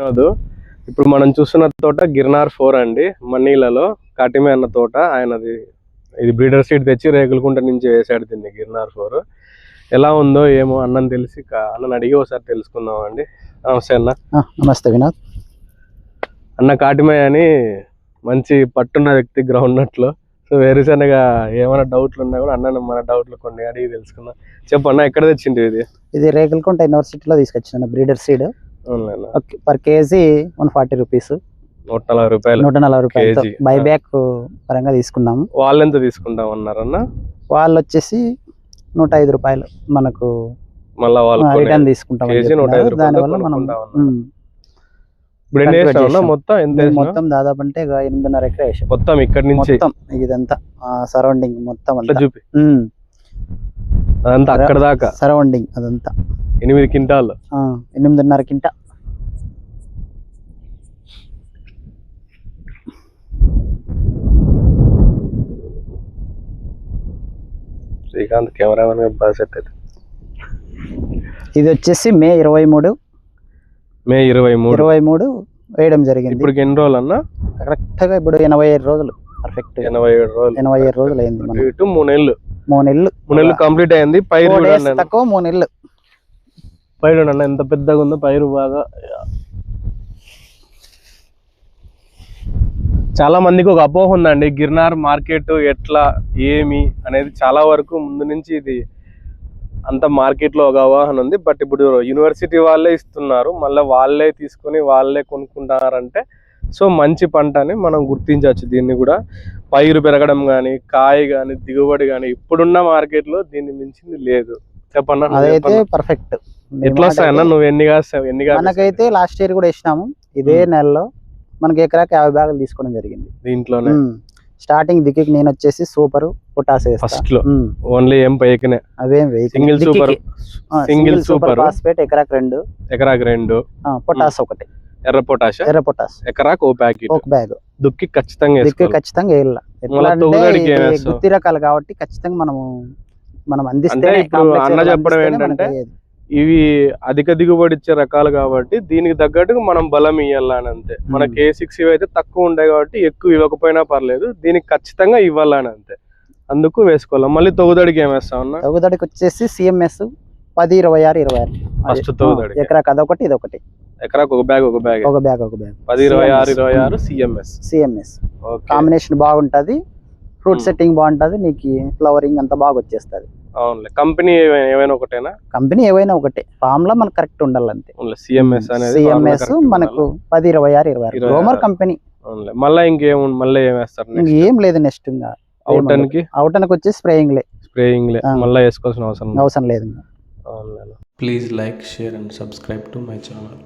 వినోద్ ఇప్పుడు మనం చూస్తున్న తోట గిర్నార్ ఫోర్ అండి. మన్నీలలో కాటిమే అన్న తోట. ఆయనది ఇది బ్రీడర్ సీడ్ తెచ్చి రేగులకుంట నుంచి వేసాడు దీన్ని గిర్నార్ ఫోర్. ఎలా ఉందో ఏమో అన్నని తెలిసి అన్నని అడిగి ఒకసారి తెలుసుకుందాం అండి. నమస్తే అన్న. నమస్తే వినోద్. అన్న కాటిమే అని మంచి పట్టున్న వ్యక్తి గ్రౌండ్ నట్లో సో వేరుశనగా ఏమైనా డౌట్లు ఉన్నా కూడా అన్న మన డౌట్లు కొన్ని అడిగి తెలుసుకుందాం. చెప్పు అన్న ఎక్కడ తెచ్చింది ఇది? ఇది రేగులకుంట యూనివర్సిటీలో తీసుకొచ్చిన breeder seed. Per KG one forty rupees నూట నలభై రూపాయలు. నూట నలభై రూపాయలు. బై బ్యాక్ పరంగా తీసుకున్నాము. వాళ్ళు ఎంత తీసుకుంటాం అన్నారన్న? వాళ్ళు వచ్చేసి నూట ఐదు రూపాయలు మనకు మళ్ళా వాళ్ళు రిటర్న్ తీసుకుంటాం దానివల్ల మనం ఇప్పుడు. మొత్తం ఎంత? మొత్తం దాదాపు అంటే ఎనిమిదిన్నర ఎకరా మొత్తం ఇక్కడి నుంచి? మొత్తం ఇదంతా సరౌండింగ్ మొత్తం అంతా. చూపి. అదంతా అక్కడ దాకా? సరౌండింగ్ అదంతా. ఎనిమిది క్వింటాలు. ఎనిమిదిన్నర కింట శ్రీకాంత్ కెమెరామెన్ బాగా సెట్ అయితే. ఇది వచ్చేసి మే ఇరవై మూడు. మే ఇరవై మూడు. ఇరవై మూడు వేయడం జరిగింది. ఇప్పుడు ఎన్ని రోజులు అన్న? కరెక్ట్గా ఇప్పుడు ఎనభై ఐదు రోజులు. పర్ఫెక్ట్ ఎనభై ఏడు రోజులు. ఎనభై ఐదు రోజులు అయింది ఇటు మూడు నెలలు. మూడు నెలలు. మూడు నెలలు కంప్లీట్ అయింది. పైరు Four days. తక్కువ మూడు నెలలు. పైరు అన్న ఎంత పెద్దగా ఉందో పైరు బాగా చాలా మందికి ఒక అపోహ ఉందండి గిర్నార్ మార్కెట్ ఎట్లా ఏమి అనేది చాలా వరకు ముందు నుంచి ఇది అంత మార్కెట్లో ఒక అవగాహన ఉంది. బట్ ఇప్పుడు యూనివర్సిటీ వాళ్ళే ఇస్తున్నారు మళ్ళీ వాళ్ళే తీసుకొని వాళ్ళే కొనుక్కుంటారంటే సో మంచి పంట అని మనం గుర్తించవచ్చు దీన్ని కూడా. పైరు పెరగడం కానీ కాయ కానీ దిగుబడి కానీ ఇప్పుడున్న మార్కెట్లో దీన్ని మించింది లేదు. చెప్పన్నా నువ్వు అదైతే చెప్పన్నా. పర్ఫెక్ట్ ఎట్లా వస్తాయన్న నువ్వు ఎన్ని కాస్తావు? ఎన్ని కాస్తావు? మనకైతే లాస్ట్ ఇయర్ కూడా వేసినాము. ఇదే. నెలలో మనకి ఎకరాకి యాభై బ్యాగులు తీసుకోవడం జరిగింది. దీంట్లోనే? స్టార్టింగ్ దిక్కి నేను వచ్చేసి సూపర్ పొటాస్ ఫస్ట్లో? ఓన్లీ ఏం పైకినే? అవేం. Single. Super. Single super phosphate ఎకరాకి రెండు. ఎకరాకి రెండు. పొటాస్ ఒకటి. ఎర్ర పొటాష ఎర్ర పొటాస్. ఎకరాకు ఓ ప్యాకెట్. ఒక బ్యాగ్. దుక్కి ఖచ్చితంగా దిక్కు ఖచ్చితంగా వేయాల? గుత్తి రకాలు కాబట్టి ఖచ్చితంగా మనము మనం అందిస్తే అన్న చెప్పడం ఏంటంటే ఇవి అధిక దిగుబడి ఇచ్చే రకాలు కాబట్టి దీనికి తగ్గట్టుగా మనం బలం ఇవ్వాలని అంతే. మనకి ఏ సిక్స్ అయితే తక్కువ ఉంటాయి కాబట్టి ఎక్కువ ఇవ్వకపోయినా పర్లేదు దీనికి ఖచ్చితంగా ఇవ్వాలని అంతే. అందుకు వేసుకోవాలి. మళ్ళీ తొగుదడికి ఏం వేస్తాం అన్న? తగుదడికి వచ్చేసి సిఎంఎస్ పది ఇరవై ఆరు ఇరవై ఆరు. తొగుదడికి. ఆ, ఎకరాకి అదొకటి ఇదొకటి. ఎకరాకు ఒక బ్యాగ్ ఒక బ్యాగ్. ఒక బ్యాగ్ ఒక బ్యాగ్. పది ఇరవై ఆరు. ఇరవై ఆరు సిఎంఎస్ సిఎంఎస్ కాంబినేషన్ బాగుంటది. ఫ్రూట్. సెట్టింగ్ బాగుంటది. నీకు ఫ్లవరింగ్ అంతా బాగా వచ్చేస్తది. అవునులే. కంపెనీ ఏమైనా ఒకటేనా? కంపెనీ ఏవైనా ఒకటే. ఫామ్లో మనకు కరెక్ట్ ఉండాలి అంతే ఓన్లీ సిఎంఎస్ అనేది సిఎంఎస్ మనకు? పది ఇరవై ఆరు ఇరవై ఆరు. రోమర్. కంపెనీ. అవునులే మళ్ళీ ఇంకేం మళ్ళీ ఏం వేస్తారు ఇంక ఏం లేదు నెక్స్ట్ ఇంకా. అవుటానికి కి అవుటానికి వచ్చి స్ప్రేయింగ్ లే స్ప్రేయింగ్. మళ్ళీ వేసుకోవాల్సిన అవసరం లేదు. అవసరం లేదు please like share and subscribe to my channel